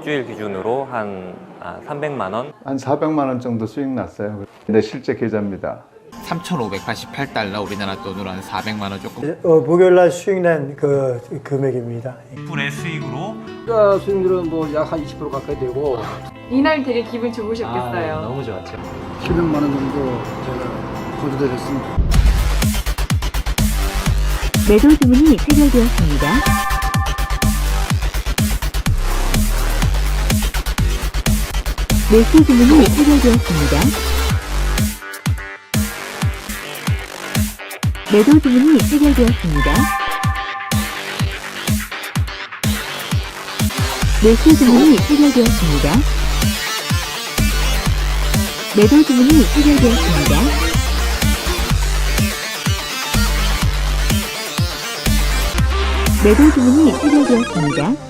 일주일 기준으로 한 아, 300만 원 한 400만 원 정도 수익 났어요. 내 실제 계좌입니다. 3,588달러 우리나라 돈으로 한 400만 원 조금 어, 목요일 날 수익 낸 그 금액입니다. 불의 수익으로 투자 수익률은 뭐 약 한 20% 가까이 되고 이날 되게 기분 좋으셨겠어요. 아, 너무 좋았죠. 700만 원 정도 제가 거두되었습니다. 매도 주문이 체결되었습니다. 매수 주문이 체결되었습니다. 매도 주문이 체결되었습니다. 매수 주문이 체결되었습니다. 매도 주문이 체결되었습니다. 매도 주문이 체결되었습니다.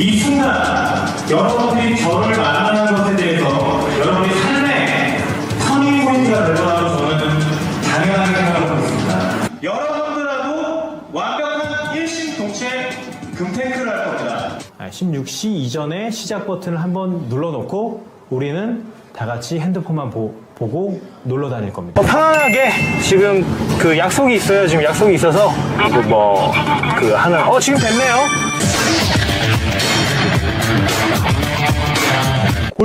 이 순간 여러분들이 저를 만나는 것에 대해서 여러분의 삶의 터닝 포인트가 될 거라고 저는 당연하게 생각하고 있습니다. 여러분들하고 완벽한 일심동체 금탱크를 할 겁니다. 16시 아, 이전에 시작 버튼을 한번 눌러놓고 우리는 다 같이 핸드폰만 보, 고 놀러 다닐 겁니다. 편안하게 지금 그 약속이 있어요. 지금 약속이 있어서 뭐 그 하는 어 지금 됐네요.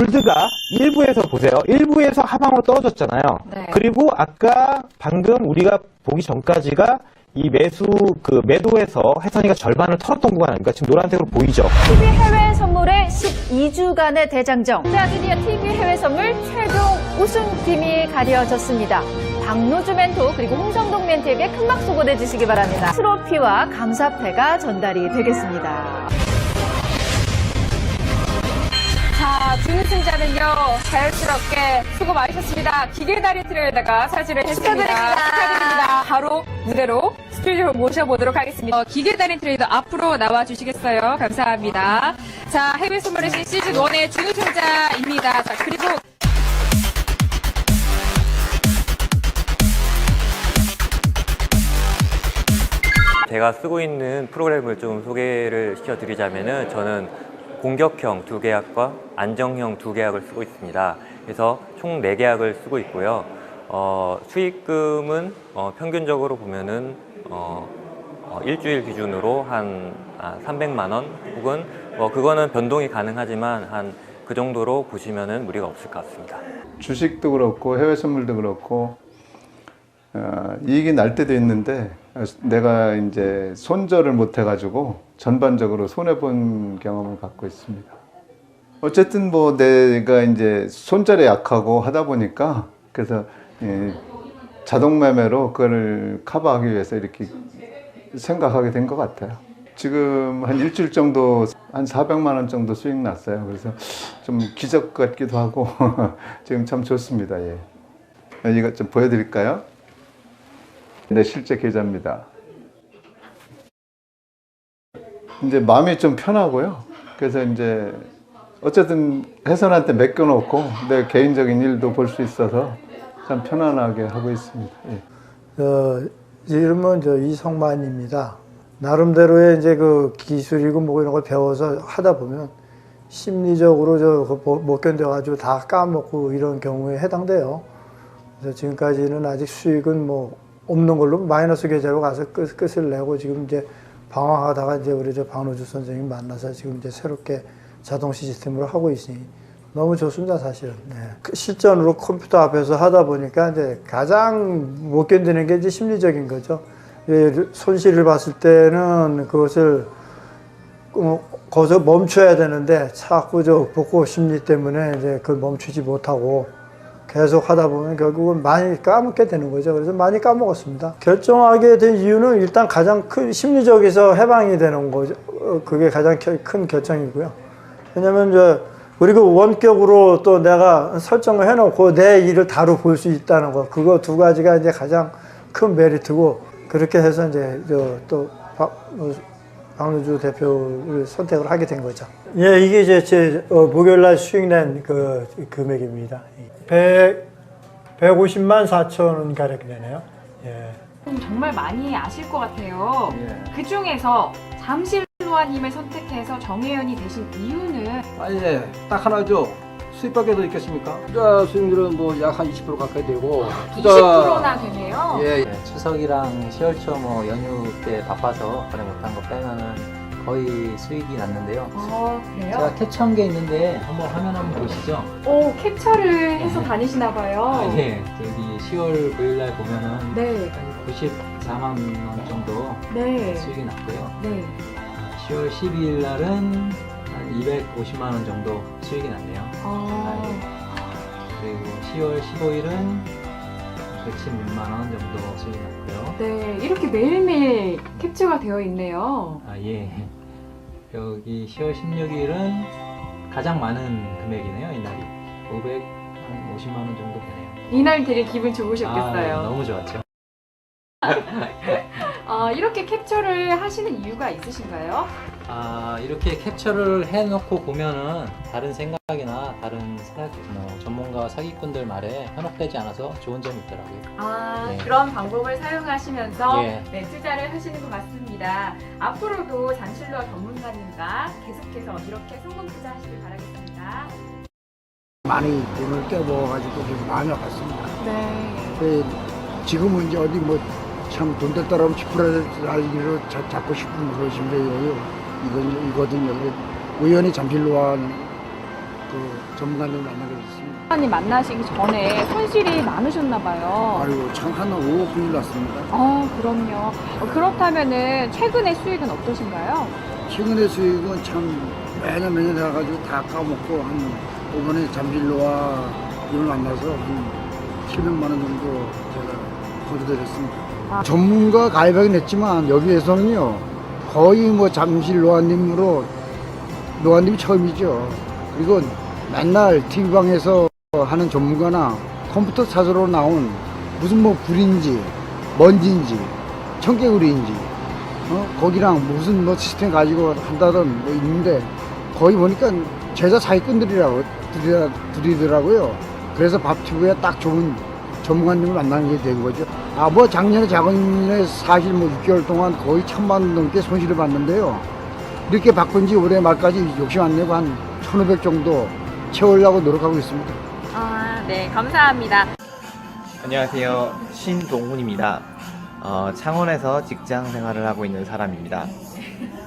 골드가 1부에서 보세요. 1부에서 하방으로 떨어졌잖아요. 네. 그리고 아까 방금 우리가 보기 전까지가 이 매수 그 매도에서 해선이가 절반을 털었던 구간 아닙니까? 지금 노란색으로 보이죠? TV 해외 선물의 12주간의 대장정. 자, 드디어 TV 해외 선물 최종 우승팀이 가려졌습니다. 박노주 멘토 그리고 홍성동 멘토에게 큰 박 수고해 주시기 바랍니다. 트로피와 감사패가 전달이 되겠습니다. 자, 준 우승자는요, 자연스럽게 수고 많으셨습니다. 기계다리 트레에다가 사진을 했습니다. 축하드립니다. 축하드립니다. 바로 무대로 스튜디오로 모셔보도록 하겠습니다. 어, 기계다리 트레이더 앞으로 나와주시겠어요? 감사합니다. 자, 해외 선물의 신 시즌 1의 준우승자입니다. 자, 그리고 제가 쓰고 있는 프로그램을 좀 소개를 시켜드리자면은 저는 공격형 두 계약과 안정형 두 계약을 쓰고 있습니다. 그래서 총 네 계약을 쓰고 있고요. 어, 수익금은 어, 평균적으로 보면은 어, 어, 일주일 기준으로 한 아, 300만 원 혹은 뭐 그거는 변동이 가능하지만 한 그 정도로 보시면은 무리가 없을 것 같습니다. 주식도 그렇고 해외 선물도 그렇고 어, 이익이 날 때도 있는데 어, 내가 이제 손절을 못 해가지고 전반적으로 손해 본 경험을 갖고 있습니다. 어쨌든 뭐 내가 이제 손절에 약하고 하다 보니까 그래서 예, 자동 매매로 그거를 커버하기 위해서 이렇게 생각하게 된 것 같아요. 지금 한 일주일 정도 한 400만 원 정도 수익 났어요. 그래서 좀 기적 같기도 하고 지금 참 좋습니다. 예. 이거 좀 보여드릴까요? 내 실제 계좌입니다. 이제 마음이 좀 편하고요. 그래서 이제 어쨌든 혜선한테 맡겨놓고 내 개인적인 일도 볼 수 있어서 참 편안하게 하고 있습니다. 예. 어, 제 이름은 저 이성만입니다. 나름대로의 이제 그 기술이고 뭐 이런 걸 배워서 하다 보면 심리적으로 저못 견뎌가지고 다 까먹고 이런 경우에 해당돼요. 그래서 지금까지는 아직 수익은 뭐 없는 걸로 마이너스 계좌로 가서 끝, 끝을 내고 지금 이제 방황하다가 이제 우리 저 박노주 선생님 만나서 지금 이제 새롭게 자동 시스템으로 하고 있으니 너무 좋습니다 사실은. 네. 그 실전으로 컴퓨터 앞에서 하다 보니까 이제 가장 못 견디는 게 이제 심리적인 거죠. 예, 손실을 봤을 때는 그것을 어, 거기서 멈춰야 되는데 자꾸 저 복고 심리 때문에 이제 그걸 멈추지 못하고 계속 하다 보면 결국은 많이 까먹게 되는 거죠. 그래서 많이 까먹었습니다. 결정하게 된 이유는 일단 가장 큰 심리적에서 해방이 되는 거죠. 어, 그게 가장 겨- 큰 결정이고요. 왜냐면 저 그리고 원격으로 또 내가 설정을 해놓고 내 일을 바로 볼수 있다는 거. 그거 두 가지가 이제 가장 큰 메리트고 그렇게 해서 이제 저또 박노주 대표를 선택을 하게 된 거죠. 예, 이게 이제 제 어, 목요일 날 수익낸 그 금액입니다. 100, 150만 4천 원 가량 되네요. 예. 정말 많이 아실 것 같아요. 그 중에서 잠실로아님을 선택해서 정혜연이 되신 이유는 아, 예. 딱 하나죠. 수입밖에 더 있겠습니까? 투자 수익률은 뭐 약 한 20% 가까이 되고 투자 20%나 되네요. 예, 네, 추석이랑 10월 초 뭐 연휴 때 바빠서 거래 못한 거 빼면은 거의 수익이 났는데요. 어, 제가 그래요? 캡처한 게 있는데 한번 화면 한번 보시죠. 오, 캡처를 해서 다니시나 봐요. 아, 예. 여기 10월 9일 날 보면은 네, 94만 원 정도 네, 수익이 났고요. 네. 아, 10월 12일 날은 한 250만 원 정도 수익이 났네요. 아, 그리고 10월 15일은 116만 원 정도 수익이 났고요. 네. 이렇게 매일매일 캡처가 되어 있네요. 아, 예. 여기 10월 16일은 가장 많은 금액이네요, 이날이. 550만 원 정도 되네요. 이날 되게 기분 아, 네, 좋으셨겠어요. 너무 좋았죠. 아, 이렇게 캡처를 하시는 이유가 있으신가요? 아, 이렇게 캡처를 해놓고 보면은 다른 생각이나 다른 사, 뭐, 전문가 사기꾼들 말에 현혹되지 않아서 좋은 점이 있더라고요. 아, 네. 그런 방법을 사용하시면서 예. 네, 투자를 하시는 것 같습니다. 앞으로도 잠실로 전문가님과 계속해서 이렇게 성공 투자하시길 바라겠습니다. 많이 돈을 떼먹어가지고 좀 마음이 아팠습니다. 네. 그 지금은 이제 어디 뭐 참돈 됐다라면 지푸라기 날리로 잡고 싶은 그런 심정이에요. 이거든요. 그 의원이 잠실로한 그 전문가들 만나게 됐습니다. 사장님 만나시기 전에 손실이 많으셨나 봐요. 아이고 참 하나 5억 분이 났습니다. 아, 그럼요. 어, 그렇다면은 최근의 수익은 어떠신가요? 최근의 수익은 참 매년 매년 해가지고 다 까먹고 한 이번에 잠실로와 이걸 만나서 한 700만 원 정도 제가 거두드렸습니다. 아. 전문가 가입하긴 했지만 여기에서는요 거의 뭐 잠실 노아님으로 노아님이 처음이죠. 그리고 맨날 TV방에서 하는 전문가나 컴퓨터 사서로 나온 무슨 뭐 불인지 먼지인지 청개구리인지 어? 거기랑 무슨 뭐 시스템 가지고 한다던 뭐 있는데 거기 보니까 제자 사기꾼들이라고 들이라, 들이더라고요. 그래서 밥튜브에 딱 좋은 전문가님을 만나는 게 된 거죠. 아 뭐 작년에 작년에 사실 뭐 6개월 동안 거의 천만 원 넘게 손실을 봤는데요. 이렇게 바꾼 지 올해 말까지 욕심 안 내고 한 1,500 정도 채우려고 노력하고 있습니다. 아, 네, 감사합니다. 안녕하세요. 신동훈입니다. 어, 창원에서 직장 생활을 하고 있는 사람입니다.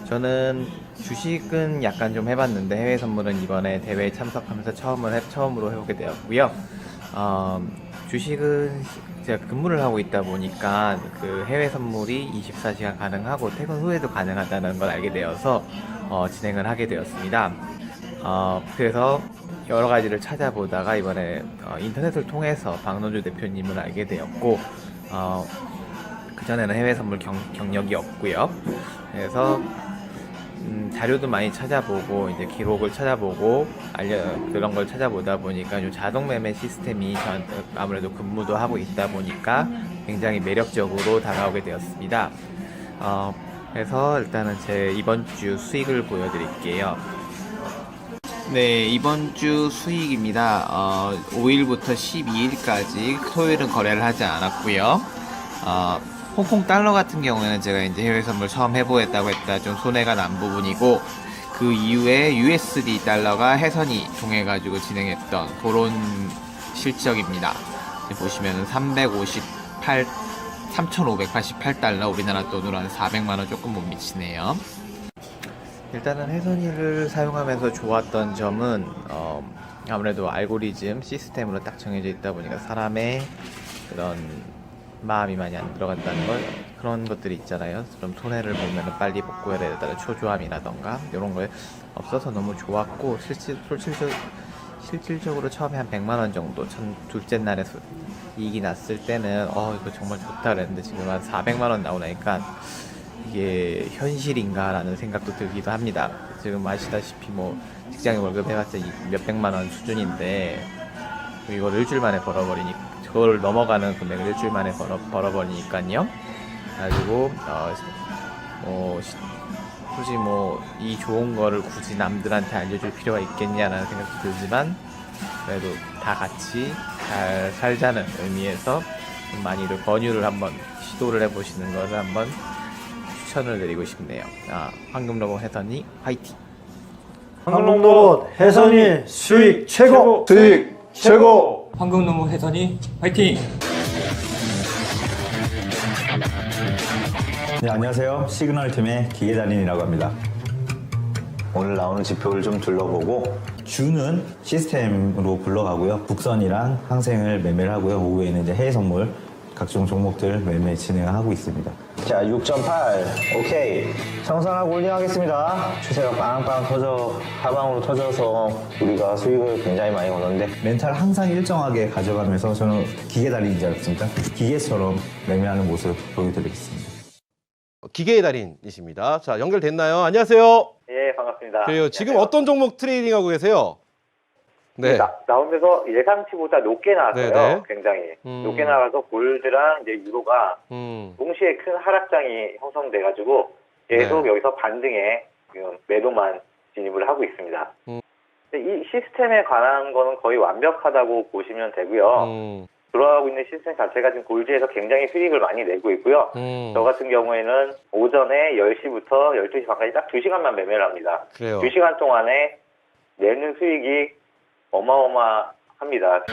저는 주식은 약간 좀 해봤는데 해외 선물은 이번에 대회에 참석하면서 처음을 해, 처음으로 해보게 되었고요. 어, 주식은 제가 근무를 하고 있다 보니까 그 해외 선물이 24시간 가능하고 퇴근 후에도 가능하다는 걸 알게 되어서 어, 진행을 하게 되었습니다. 어, 그래서 여러 가지를 찾아보다가 이번에 어, 인터넷을 통해서 박노주 대표님을 알게 되었고 어, 그전에는 해외 선물 경, 경력이 없고요. 그래서 음, 자료도 많이 찾아보고 이제 기록을 찾아보고 알려 그런 걸 찾아보다 보니까 좀 자동 매매 시스템이 전 아무래도 근무도 하고 있다 보니까 굉장히 매력적으로 다가오게 되었습니다. 어, 그래서 일단은 제 이번 주 수익을 보여드릴게요. 네, 이번 주 수익입니다. 어, 5일부터 12일까지 토요일은 거래를 하지 않았고요. 어, 홍콩 달러 같은 경우에는 제가 이제 해외 선물 처음 해보겠다고 했다 좀 손해가 난 부분이고 그 이후에 USD 달러가 해선이 통해가지고 진행했던 그런 실적입니다. 지금 보시면은 358, 3,588달러 우리나라 돈으로 한 400만원 조금 못 미치네요. 일단은 해선이를 사용하면서 좋았던 점은 어, 아무래도 알고리즘 시스템으로 딱 정해져 있다 보니까 사람의 그런 마음이 많이 안 들어간다는 걸 그런 것들이 있잖아요. 좀 손해를 보면 빨리 복구해야 되다가 초조함이라던가 이런 거에 없어서 너무 좋았고 실질 실질적 실질적으로 처음에 한 100만 원 정도 첫 둘째 날에 수- 이익이 났을 때는 어 이거 정말 좋다 그랬는데 지금 한 400만 원 나오니까 이게 현실인가라는 생각도 들기도 합니다. 지금 아시다시피 뭐 직장인 월급 해봤자 이 몇백만 원 수준인데 이걸 일주일 만에 벌어버리니 그걸 넘어가는 금액을 일주일 만에 벌어 벌어버리니까요. 가지고 어, 뭐 시- 굳이 뭐 이 좋은 거를 굳이 남들한테 알려줄 필요가 있겠냐라는 생각도 들지만 그래도 다 같이 잘 살자는 의미에서 좀 많이들 권유를 한번 시도를 해보시는 것을 한번 추천을 드리고 싶네요. 아, 황금로봇 해선이 화이팅! 황금로봇 해선이 수익 최고. 수익 최고. 황금노무 해선이 화이팅! 네, 안녕하세요. 시그널 팀의 기계달인이라고 합니다. 오늘 나오는 지표를 좀 둘러보고 주는 시스템으로 굴러가고요. 국선이랑 항생을 매매를 하고요. 오후에는 이제 해외 선물 각종 종목들 매매 진행하고 있습니다. 자, 6.8. 오케이. 청산하고 올링하겠습니다. 추세가 빵빵 터져, 하방으로 터져서 우리가 수익을 굉장히 많이 얻었는데 멘탈 항상 일정하게 가져가면서 저는 기계 달인이지 않습니까? 기계처럼 매매하는 모습 보여드리겠습니다. 기계의 달인이십니다. 자, 연결됐나요? 안녕하세요. 예, 반갑습니다. 그래요. 지금 어떤 종목 트레이딩 하고 계세요? 네. 나, 나오면서 예상치보다 높게 나왔어요. 네네. 굉장히. 음. 높게 나가서 골드랑 이제 유로가 음. 동시에 큰 하락장이 형성돼가지고 계속 네. 여기서 반등에 지금 매도만 진입을 하고 있습니다. 음. 이 시스템에 관한 거는 거의 완벽하다고 보시면 되고요. 음. 돌아가고 있는 시스템 자체가 지금 골드에서 굉장히 수익을 많이 내고 있고요. 음. 저 같은 경우에는 오전에 10시부터 12시 반까지 딱 2시간만 매매를 합니다. 그래요. 2시간 동안에 내는 수익이 어마어마합니다.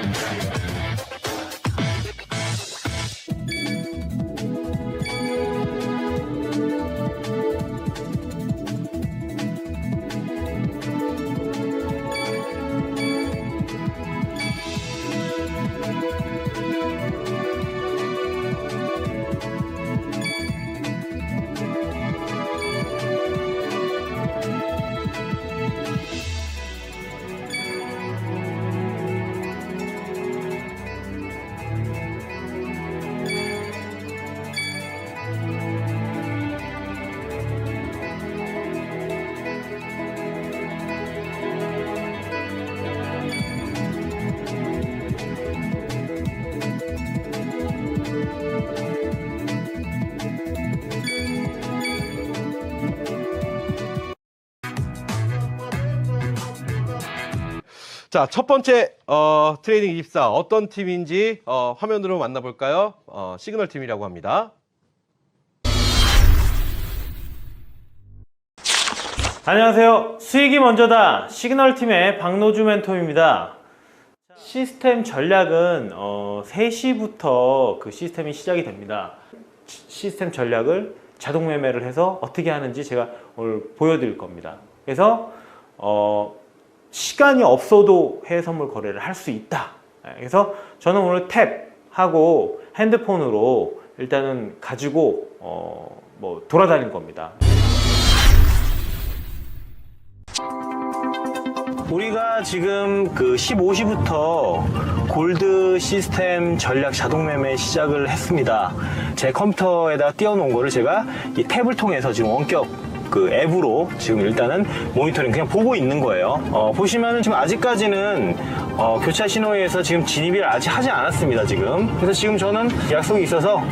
자, 첫 번째 어, 트레이딩 24 어떤 팀인지 어, 화면으로 만나볼까요? 어, 시그널 팀이라고 합니다. 안녕하세요. 수익이 먼저다. 시그널 팀의 박노주 멘토입니다. 시스템 전략은 어, 3시부터 그 시스템이 시작이 됩니다. 시- 시스템 전략을 자동 매매를 해서 어떻게 하는지 제가 오늘 보여드릴 겁니다. 그래서 어, 시간이 없어도 해외 선물 거래를 할 수 있다. 예, 그래서 저는 오늘 탭하고 핸드폰으로 일단은 가지고 어, 뭐 돌아다닐 겁니다. 우리가 지금 그 15시부터 골드 시스템 전략 자동 매매 시작을 했습니다. 제 컴퓨터에다 띄워놓은 거를 제가 이 탭을 통해서 지금 원격 그 앱으로 지금 일단은 모니터링 그냥 보고 있는 거예요. 어, 보시면은 지금 아직까지는 어, 교차 신호에서 지금 진입을 아직 하지 않았습니다. 지금. 그래서 지금 저는 약속이 있어서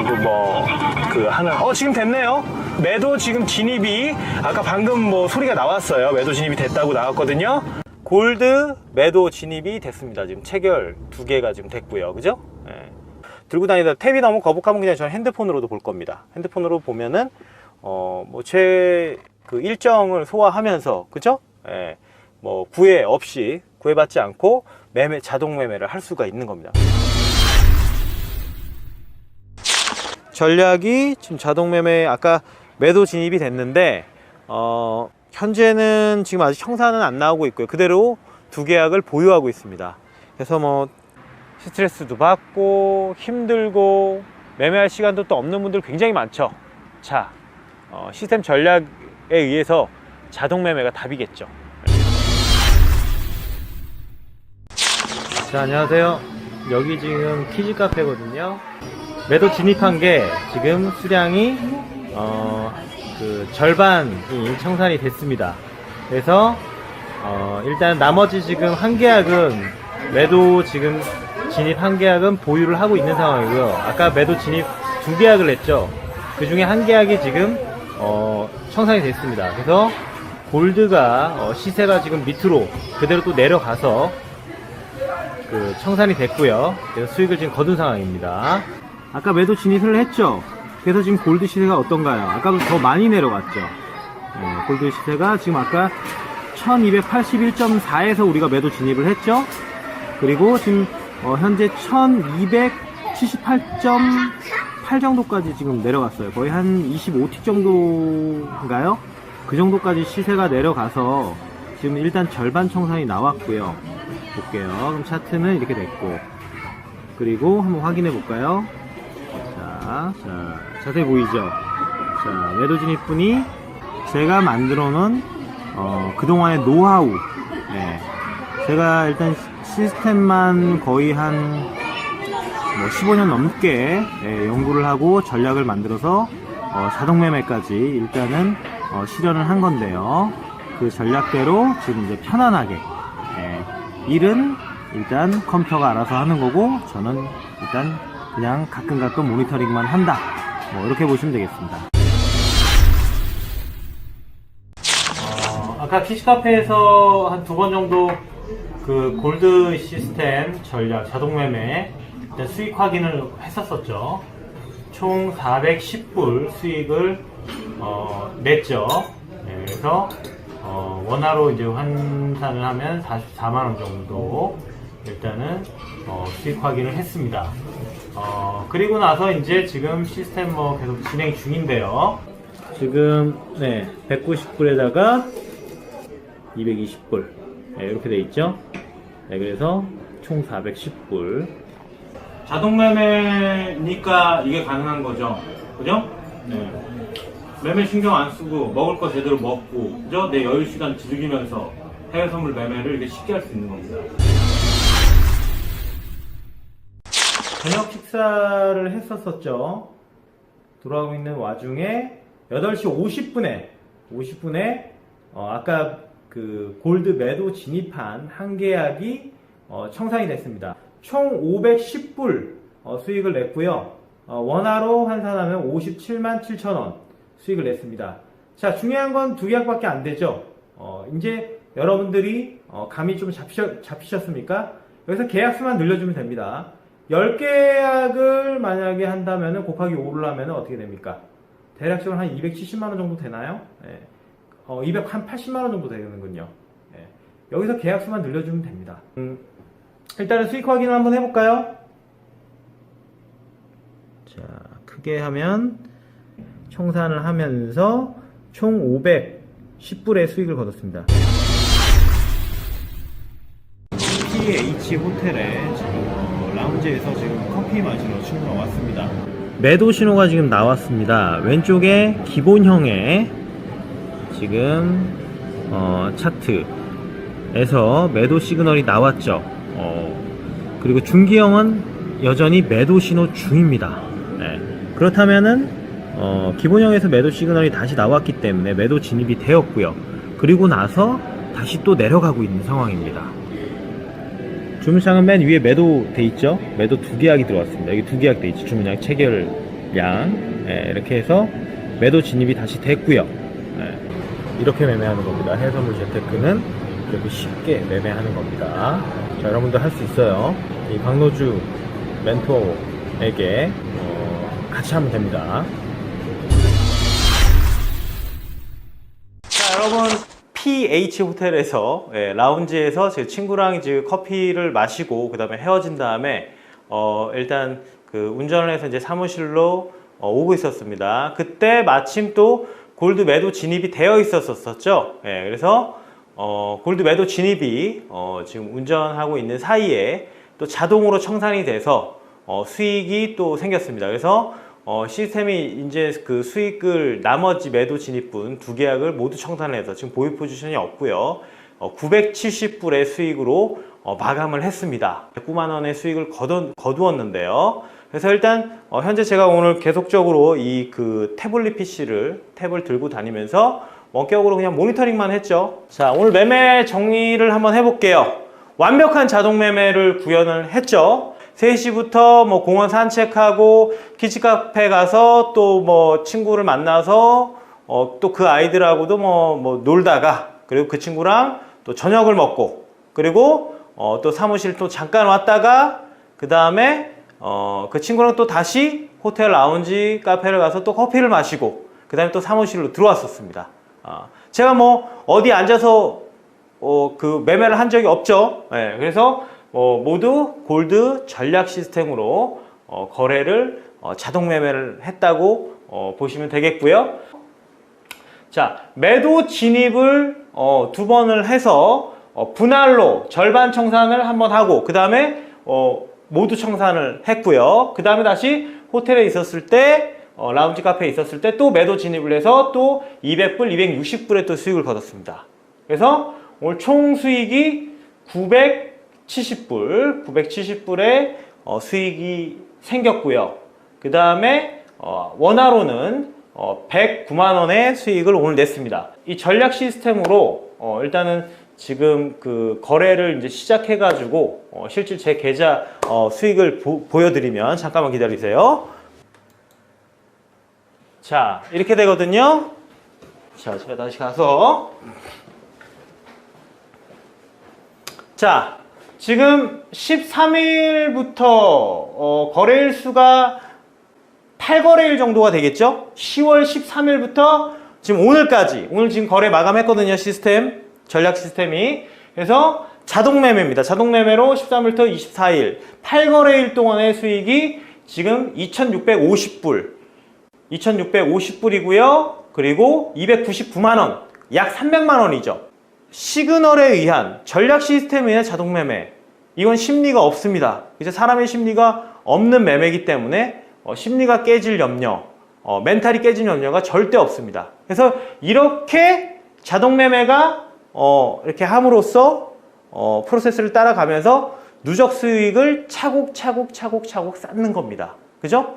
이거 뭐그 하는 어 지금 됐네요. 매도 지금 진입이 아까 방금 뭐 소리가 나왔어요. 매도 진입이 됐다고 나왔거든요. 골드 매도 진입이 됐습니다. 지금 체결 두 개가 지금 됐고요. 그죠? 예. 들고 다니다 탭이 너무 거북하면 그냥 저는 핸드폰으로도 볼 겁니다. 핸드폰으로 보면은 어 뭐 제 그 일정을 소화하면서 그죠? 예. 뭐 구애 없이 구애받지 않고 매매 자동 매매를 할 수가 있는 겁니다. 전략이 지금 자동 매매 아까 매도 진입이 됐는데 어, 현재는 지금 아직 형사는 안 나오고 있고요. 그대로 두 계약을 보유하고 있습니다. 그래서 뭐 스트레스도 받고 힘들고 매매할 시간도 또 없는 분들 굉장히 많죠. 자, 어, 시스템 전략에 의해서 자동 매매가 답이겠죠. 자, 안녕하세요. 여기 지금 키즈 카페거든요. 매도 진입한 게 지금 수량이 어, 그 절반이 청산이 됐습니다. 그래서 어, 일단 나머지 지금 한 계약은 매도 지금 진입 한 계약은 보유를 하고 있는 상황이고요. 아까 매도 진입 두 계약을 했죠. 그 중에 한 계약이 지금 어, 청산이 됐습니다. 그래서 골드가 어, 시세가 지금 밑으로 그대로 또 내려가서 그 청산이 됐고요. 그래서 수익을 지금 거둔 상황입니다. 아까 매도 진입을 했죠. 그래서 지금 골드 시세가 어떤가요? 아까도 더 많이 내려갔죠. 네, 골드 시세가 지금 아까 1281.4에서 우리가 매도 진입을 했죠. 그리고 지금 어, 현재 1278.8 정도까지 지금 내려갔어요. 거의 한 25틱 정도인가요? 그 정도까지 시세가 내려가서 지금 일단 절반 청산이 나왔고요. 볼게요. 그럼 차트는 이렇게 됐고 그리고 한번 확인해 볼까요? 자, 자, 자세히 보이죠? 자, 매도 진입분이 제가 만들어 놓은 어, 그동안의 노하우 네. 제가 일단 시스템만 거의 한 뭐 15년 넘게 예, 연구를 하고 전략을 만들어서 어, 자동 매매까지 일단은 어, 실현을 한 건데요. 그 전략대로 지금 이제 편안하게 예, 일은 일단 컴퓨터가 알아서 하는 거고 저는 일단 그냥 가끔 가끔 모니터링만 한다. 뭐 이렇게 보시면 되겠습니다. 어, 아까 키즈카페에서 한 두 번 정도 그 골드 시스템 전략 자동 매매 수익 확인을 했었었죠. 총 410불 수익을 어, 냈죠. 네, 그래서 어, 원화로 이제 환산을 하면 44만 원 정도 일단은 어, 수익 확인을 했습니다. 어, 그리고 나서 이제 지금 시스템 뭐 계속 진행 중인데요. 지금 네 190불에다가 220불 네, 이렇게 돼 있죠. 네, 그래서 총 410불. 자동 매매니까 이게 가능한 거죠. 그죠? 네. 매매 신경 안 쓰고 먹을 거 제대로 먹고 그죠? 내 여유 시간 즐기면서 해외 선물 매매를 이렇게 쉽게 할 수 있는 겁니다. 저녁 식사를 했었었죠. 돌아오고 있는 와중에 8시 50분에 50분에 어, 아까 그 골드 매도 진입한 한 계약이 어, 청산이 됐습니다. 총 510불 어, 수익을 냈고요. 어, 원화로 환산하면 57만 7천 원 수익을 냈습니다. 자 중요한 건 두 계약밖에 안 되죠. 어, 이제 여러분들이 어, 감이 좀 잡히셨, 잡히셨습니까? 여기서 계약수만 늘려주면 됩니다. 10계약을 만약에 한다면 곱하기 5를 하면 어떻게 됩니까? 대략적으로 한 270만원 정도 되나요? 예. 어, 280만원 정도 되는군요. 예. 여기서 계약수만 늘려주면 됩니다. 음, 일단은 수익 확인을 한번 해볼까요? 자, 크게 하면 청산을 하면서 총 510불의 수익을 거뒀습니다. PH 호텔에 지금 어, 라운지에서 지금 커피 마시러 친구가 왔습니다. 매도 신호가 지금 나왔습니다. 왼쪽에 기본형의 지금 어, 차트에서 매도 시그널이 나왔죠. 어, 그리고 중기형은 여전히 매도 신호 중입니다. 네. 그렇다면은 어, 기본형에서 매도 시그널이 다시 나왔기 때문에 매도 진입이 되었고요. 그리고 나서 다시 또 내려가고 있는 상황입니다. 주문량은 맨 위에 매도 돼 있죠. 매도 두 계약이 들어왔습니다. 여기 두 계약 돼 있죠. 주문량 체결량 예, 이렇게 해서 매도 진입이 다시 됐고요. 예, 이렇게 매매하는 겁니다. 해외선물 재테크는 이렇게 쉽게 매매하는 겁니다. 자, 여러분도 할 수 있어요. 이 박노주 멘토에게 어, 같이 하면 됩니다. 자, 여러분 PH 호텔에서 예, 라운지에서 제 친구랑 이제 커피를 마시고 그 다음에 헤어진 다음에 어, 일단 그 운전을 해서 이제 사무실로 어, 오고 있었습니다. 그때 마침 또 골드 매도 진입이 되어 있었었죠. 예, 그래서 어, 골드 매도 진입이 어, 지금 운전하고 있는 사이에 또 자동으로 청산이 돼서 어, 수익이 또 생겼습니다. 그래서 어, 시스템이 이제 그 수익을 나머지 매도 진입분 두 계약을 모두 청산을 해서 지금 보유 포지션이 없고요. 어, 970불의 수익으로 어, 마감을 했습니다. 109만 원의 수익을 거두, 거두었는데요. 그래서 일단 어, 현재 제가 오늘 계속적으로 이 그 태블릿 PC를 탭을 들고 다니면서 원격으로 그냥 모니터링만 했죠. 자, 오늘 매매 정리를 한번 해볼게요. 완벽한 자동 매매를 구현을 했죠. 3시부터 뭐 공원 산책하고 키즈 카페 가서 또 뭐 친구를 만나서 어, 또 그 아이들하고도 뭐, 뭐 놀다가 그리고 그 친구랑 또 저녁을 먹고 그리고 어, 또 사무실 또 잠깐 왔다가 그 다음에 어, 그 친구랑 또 다시 호텔 라운지 카페를 가서 또 커피를 마시고 그 다음에 또 사무실로 들어왔었습니다. 아, 제가 뭐 어디 앉아서 어, 그 매매를 한 적이 없죠. 예, 그래서 어, 모두 골드 전략 시스템으로 어, 거래를 어, 자동 매매를 했다고 어, 보시면 되겠고요. 자, 매도 진입을 어, 두 번을 해서 어, 분할로 절반 청산을 한번 하고 그 다음에 어, 모두 청산을 했고요. 그 다음에 다시 호텔에 있었을 때 어, 라운지 카페에 있었을 때 또 매도 진입을 해서 또 200불, 260불의 또 수익을 거뒀습니다. 그래서 오늘 총 수익이 970불, 970불의 어, 수익이 생겼고요. 그 다음에 어, 원화로는 어, 109만 원의 수익을 오늘 냈습니다. 이 전략 시스템으로 어, 일단은 지금 그 거래를 이제 시작해가지고 어, 실질 제 계좌 어, 수익을 보, 보여드리면 잠깐만 기다리세요. 자 이렇게 되거든요. 자 제가 다시 가서 자 지금 13일부터 어, 거래일 수가 8거래일 정도가 되겠죠? 10월 13일부터 지금 오늘까지, 오늘 지금 거래 마감했거든요, 시스템. 전략 시스템이. 그래서 자동 매매입니다. 자동 매매로 13일부터 24일, 8거래일 동안의 수익이 지금 2,650불. 2,650불이고요. 그리고 299만원. 약 300만원이죠. 시그널에 의한 전략 시스템에 의한 자동 매매. 이건 심리가 없습니다. 이제 사람의 심리가 없는 매매이기 때문에 어, 심리가 깨질 염려, 어, 멘탈이 깨질 염려가 절대 없습니다. 그래서 이렇게 자동 매매가 어, 이렇게 함으로써 어, 프로세스를 따라가면서 누적 수익을 차곡차곡 차곡차곡 쌓는 겁니다. 그죠?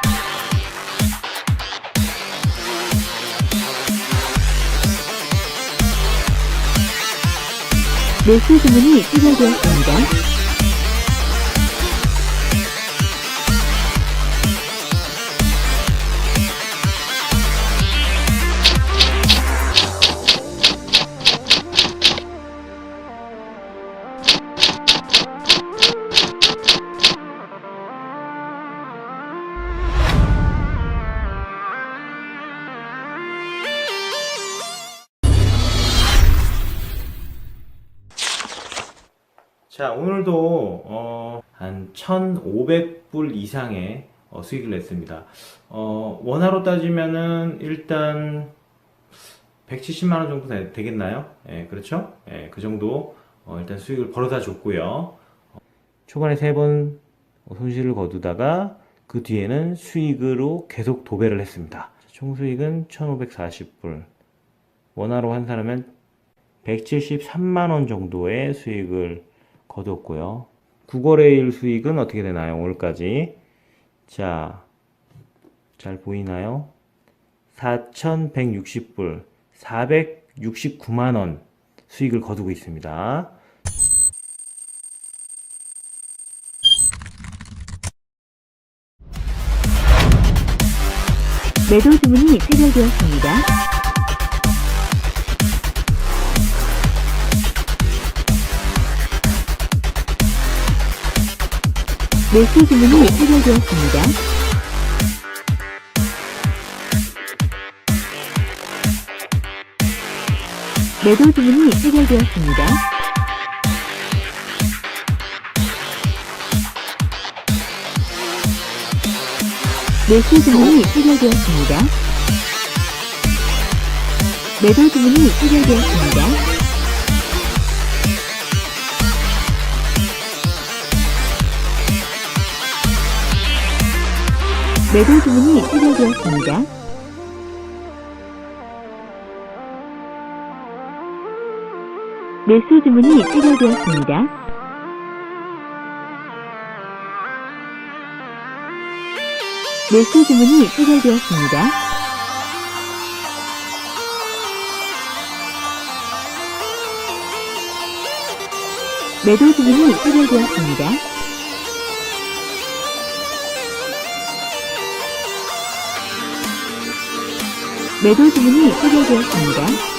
매수 주문이 체결되었습니다. 이상의 어, 수익을 냈습니다. 어, 원화로 따지면은 일단 170만 원 정도 되, 되겠나요? 예, 그렇죠? 예, 그 정도 어, 일단 수익을 벌어다 줬고요. 초반에 세 번 손실을 거두다가 그 뒤에는 수익으로 계속 도배를 했습니다. 총 수익은 1,540불. 원화로 환산하면 173만 원 정도의 수익을 거두었고요. 9거래일 수익은 어떻게 되나요? 오늘까지. 자, 잘 보이나요? 4,160불, 469만원 수익을 거두고 있습니다. 매도 주문이 체결되었습니다. 몰수 주문이 해결되었습니다. 매도 주문이 해결되었습니다. 매수 주문이 해결되었습니다. 매도 주문이 해결되었습니다. 매도 주문이 체결되었습니다. 매수 주문이 체결되었습니다. 매수 주문이 체결되었습니다. 매도 주문이 체결되었습니다. 매도 주문이 체결되었습니다.